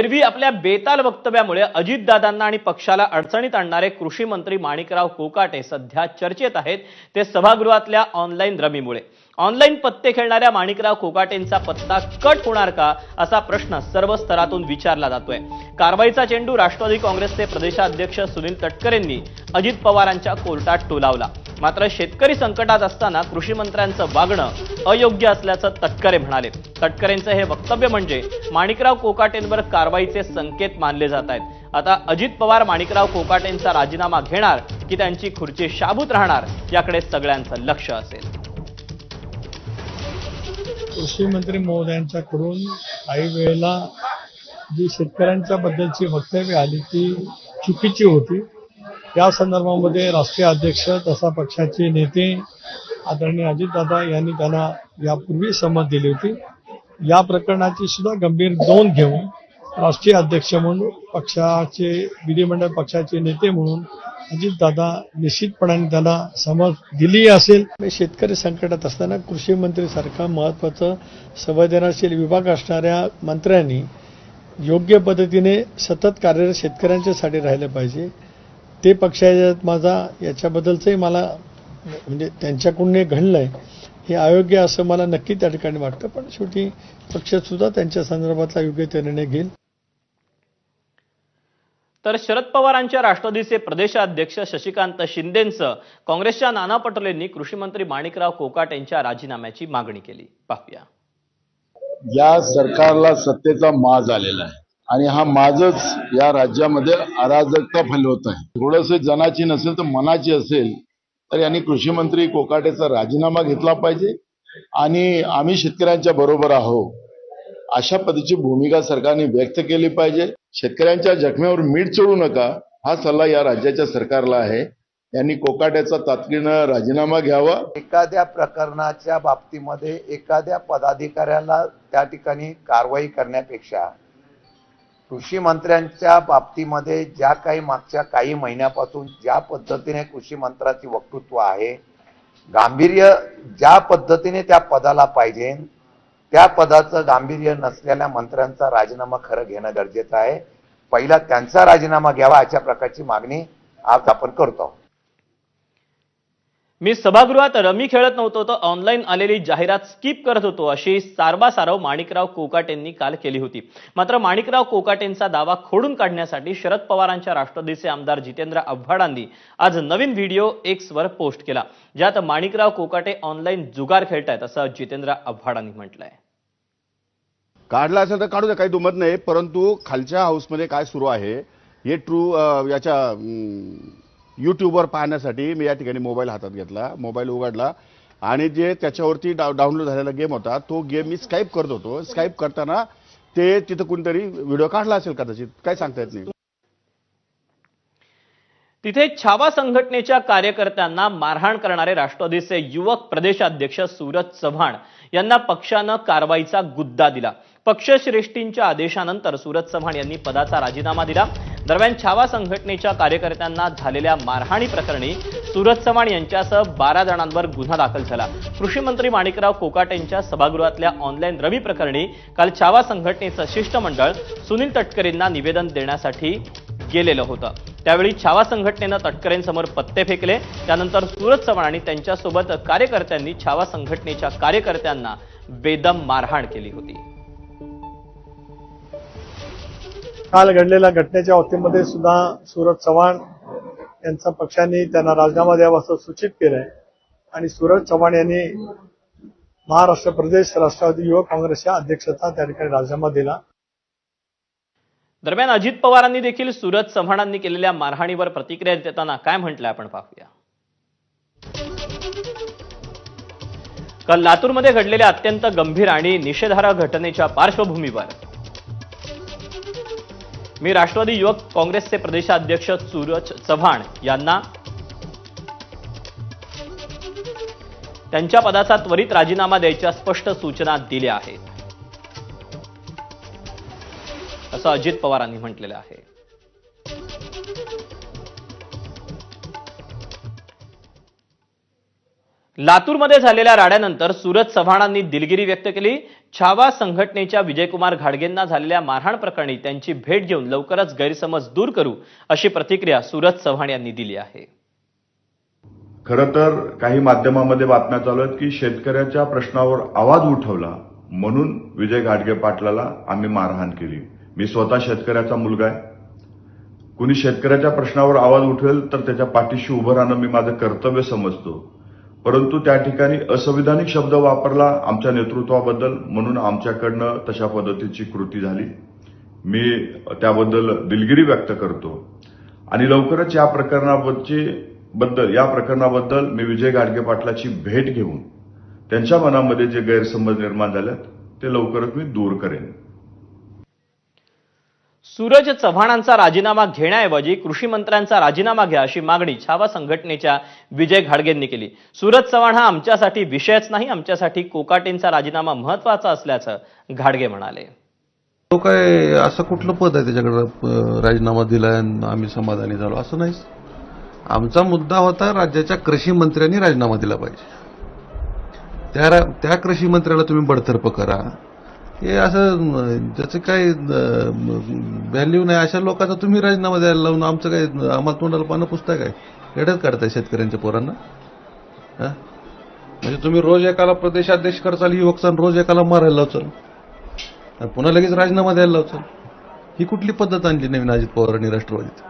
एरवी आपल्या बेताल वक्तव्यामुळे अजितदादांना आणि पक्षाला अडचणीत आणणारे कृषी मंत्री माणिकराव कोकाटे सध्या चर्चेत आहेत. ते सभागृहातल्या ऑनलाईन रमीमुळे. ऑनलाईन पत्ते खेळणाऱ्या माणिकराव कोकाटेंचा पत्ता कट होणार का असा प्रश्न सर्व स्तरातून विचारला जातोय. कारवाईचा चेंडू राष्ट्रवादी काँग्रेसचे प्रदेशाध्यक्ष सुनील तटकरेंनी अजित पवारांच्या कोर्टात टोलावला. मात्र शेतकरी संकटात असताना कृषी मंत्र्यांचं वागणं अयोग्य असल्याचं तटकरे म्हणाले तटकरेंचं हे वक्तव्य म्हणजे माणिकराव कोकाटेंवर कारवाईचे संकेत मानले जात आहेत. आता अजित पवार माणिकराव कोकाटेंचा राजीनामा घेणार की त्यांची खुर्ची शाबूत राहणार याकडे सगळ्यांचं लक्ष असेल. कृषी मंत्री महोदयांच्याकडून काही वेळेला जी शेतकऱ्यांच्या बद्दलची वक्तव्य आली ती चुकीची होती. या संदर्भामध्ये राष्ट्रीय अध्यक्ष तसा पक्षाचे नेते आदरणीय अजितदादा यांनी त्यांना यापूर्वी संमत दिली होती. या प्रकरणाची सुद्धा गंभीर नोंद घेऊन राष्ट्रीय अध्यक्ष म्हणून पक्षाचे विधिमंडळ पक्षाचे नेते म्हणून अजितदादा निश्चितपणाने त्याला समज दिली असेल. शेतकरी संकटात असताना कृषी मंत्रीसारखा महत्वाचं संवेदनशील विभाग असणाऱ्या मंत्र्यांनी योग्य पद्धतीने सतत कार्यरत शेतकऱ्यांच्यासाठी राहिलं पाहिजे. ते पक्षात माझा याच्याबद्दलचंही मला म्हणजे त्यांच्याकडून हे घडलंय हे अयोग्य असं मला नक्की त्या ठिकाणी वाटतं पण शेवटी पक्ष सुद्धा त्यांच्या संदर्भातला योग्य ते निर्णय घेईल. तर शरद पवारांच्या राष्ट्रवादीचे प्रदेशाध्यक्ष शशिकांत शिंदेंचं काँग्रेसच्या नाना पटोलेंनी कृषी मंत्री माणिकराव कोकाट यांच्या राजीनाम्याची मागणी केली. पाहूया. या सरकारला सत्तेचा माज आलेला आहे. आणि हा माझच या राज्यामध्ये अराजकता फैलवत आहे. थोडंसं जनाची नसेल तर मनाची असेल तर यांनी कृषी मंत्री कोकाटेचा राजीनामा घेतला पाहिजे आणि आम्ही शेतकऱ्यांच्या बरोबर आहोत. अशा पद्धतीची भूमिका सरकारने व्यक्त केली पाहिजे. शेतकऱ्यांच्या जखमेवर मीठ चढू नका हा सल्ला या राज्याच्या सरकारला आहे. यांनी कोकाट्याचा तातडीनं राजीनामा घ्यावा. एखाद्या प्रकरणाच्या बाबतीमध्ये एखाद्या पदाधिकाऱ्याला त्या ठिकाणी कारवाई करण्यापेक्षा कृषी मंत्र्यांच्या बाबतीमध्ये ज्या काही मागच्या काही महिन्यापासून ज्या पद्धतीने कृषी मंत्र्याचे वक्तृत्व आहे गांभीर्य ज्या पद्धतीने त्या पदाला पाहिजे त्या पदाचं गांभीर्य नसलेल्या मंत्र्यांचा राजीनामा खरं घेणं गरजेचं आहे. पहिला त्यांचा राजीनामा घ्यावा अशा प्रकारची मागणी आज आपण करतो आहोत. मी सभागृहात रमी खेळत नव्हतो तर ऑनलाईन आलेली जाहिरात स्किप करत होतो अशी सारबासारव माणिकराव कोकाटेंनी काल केली होती. मात्र माणिकराव कोकाटेंचा दावा खोडून काढण्यासाठी शरद पवारांच्या राष्ट्रवादीचे आमदार जितेंद्र आव्हाडांनी आज नवीन व्हिडिओ एक्सवर पोस्ट केला ज्यात माणिकराव कोकाटे ऑनलाईन जुगार खेळतायत असं जितेंद्र आव्हाडांनी म्हटलंय. काढला असेल तर काढू द्या काही दुमत नाही परंतु खालच्या हाऊसमध्ये काय सुरू आहे हे ट्रू याच्या यूट्यूबवर पाहण्यासाठी मी या ठिकाणी मोबाईल हातात घेतला मोबाईल उघडला. आणि जे त्याच्यावरती डा डाउनलोड झालेला गेम होता तो गेम मी स्काईप करत होतो. स्काईप करताना ते तिथं कोणतरी व्हिडिओ काढला असेल कदाचित. काय सांगता येत नाही. तिथे छावा संघटनेच्या कार्यकर्त्यांना मारहाण करणारे राष्ट्रवादीचे युवक प्रदेशाध्यक्ष सूरज चव्हाण यांना पक्षानं कारवाईचा गुद्दा दिला. पक्षश्रेष्ठींच्या आदेशानंतर सूरज चव्हाण यांनी पदाचा राजीनामा दिला. दरम्यान छावा संघटनेच्या कार्यकर्त्यांना झालेल्या मारहाणी प्रकरणी सूरज चव्हाण यांच्यासह बारा जणांवर गुन्हा दाखल झाला. कृषी मंत्री माणिकराव कोकाट यांच्या सभागृहातल्या ऑनलाईन रवी प्रकरणी काल छावा संघटनेचं शिष्टमंडळ सुनील तटकरेंना निवेदन देण्यासाठी गेलेलं होतं. त्यावेळी छावा संघटनेनं तटकरेंसमोर पत्ते फेकले. त्यानंतर सूरज चव्हाण आणि त्यांच्यासोबत कार्यकर्त्यांनी छावा संघटनेच्या कार्यकर्त्यांना बेदम मारहाण केली होती. काल घडलेल्या घटनेच्या बाबतीमध्ये सुद्धा सूरज चव्हाण यांचा पक्षाने त्यांना राजीनामा द्यावा असं सूचित केलंय. आणि सूरज चव्हाण यांनी महाराष्ट्र प्रदेश राष्ट्रवादी युवक काँग्रेसच्या अध्यक्षता त्या ठिकाणी राजीनामा दिला. दरम्यान अजित पवारांनी देखील सूरज चव्हाणांनी केलेल्या मारहाणीवर प्रतिक्रिया देताना काय म्हटलं आपण पाहूया. काल लातूरमध्ये घडलेल्या अत्यंत गंभीर आणि निषेधार्ह घटनेच्या पार्श्वभूमीवर मी राष्ट्रवादी युवक काँग्रेसचे प्रदेशाध्यक्ष सूरज चव्हाण यांना त्यांच्या पदाचा त्वरित राजीनामा द्यायच्या स्पष्ट सूचना दिल्या आहेत. असं अजित पवारांनी म्हटलेलं आहे. लातूरमध्ये झालेल्या राड्यानंतर सुरज चव्हाणांनी दिलगिरी व्यक्त केली. छावा संघटनेच्या विजयकुमार घाडगेंना झालेल्या मारहाण प्रकरणी त्यांची भेट घेऊन लवकरच गैरसमज दूर करू अशी प्रतिक्रिया सूरज चव्हाण यांनी दिली आहे. खरं तर काही माध्यमामध्ये बातम्या चालू आहेत की शेतकऱ्याच्या प्रश्नावर आवाज उठवला म्हणून विजय घाडगे पाटलाला आम्ही मारहाण केली. मी स्वतः शेतकऱ्याचा मुलगा आहे. कुणी शेतकऱ्याच्या प्रश्नावर आवाज उठवेल तर त्याच्या पाठीशी उभं राहणं मी माझं कर्तव्य समजतो. परंतु त्या ठिकाणी असंविधानिक शब्द वापरला आमच्या नेतृत्वाबद्दल म्हणून आमच्याकडनं तशा पद्धतीची कृती झाली. मी त्याबद्दल दिलगिरी व्यक्त करतो. आणि लवकरच या प्रकरणाबद्दलची बद्दल या प्रकरणाबद्दल मी विजय गाडगे पाटलाची भेट घेऊन त्यांच्या मनामध्ये जे गैरसमज निर्माण झालेत ते लवकरच मी दूर करेन. सूरज चव्हाणांचा राजीनामा घेण्याऐवजी कृषी मंत्र्यांचा राजीनामा घ्या अशी मागणी छावा संघटनेच्या विजय घाडगेंनी केली. सूरज चव्हाण हा आमच्यासाठी विषयच नाही आमच्यासाठी कोकाटेंचा राजीनामा महत्त्वाचा असल्याचं घाडगे म्हणाले. तो काय असं कुठलं पद आहे त्याच्याकडे राजीनामा दिलाय आम्ही समाधानी झालो? असं नाही आमचा मुद्दा होता राज्याच्या कृषी मंत्र्यांनी राजीनामा दिला पाहिजे. त्या त्या कृषी मंत्र्याला तुम्ही बडतर्फ करा. हे असं ज्याचं त्याचं काही व्हॅल्यू नाही. अशा लोकांचा तुम्ही राजीनामा द्यायला लावून आमचं काय आम्हाला तोंडाला पानं पुस्तक काय? एवढंच काढताय शेतकऱ्यांच्या पोरांना? हां? म्हणजे तुम्ही रोज एकाला प्रदेशाध्यक्ष करचाल युवक रोज एकाला मारायला लावचाल. पुन्हा लगेच राजीनामा द्यायला लावचाल. ही कुठली पद्धत आणली नवीन अजित पवारांनी राष्ट्रवादीत?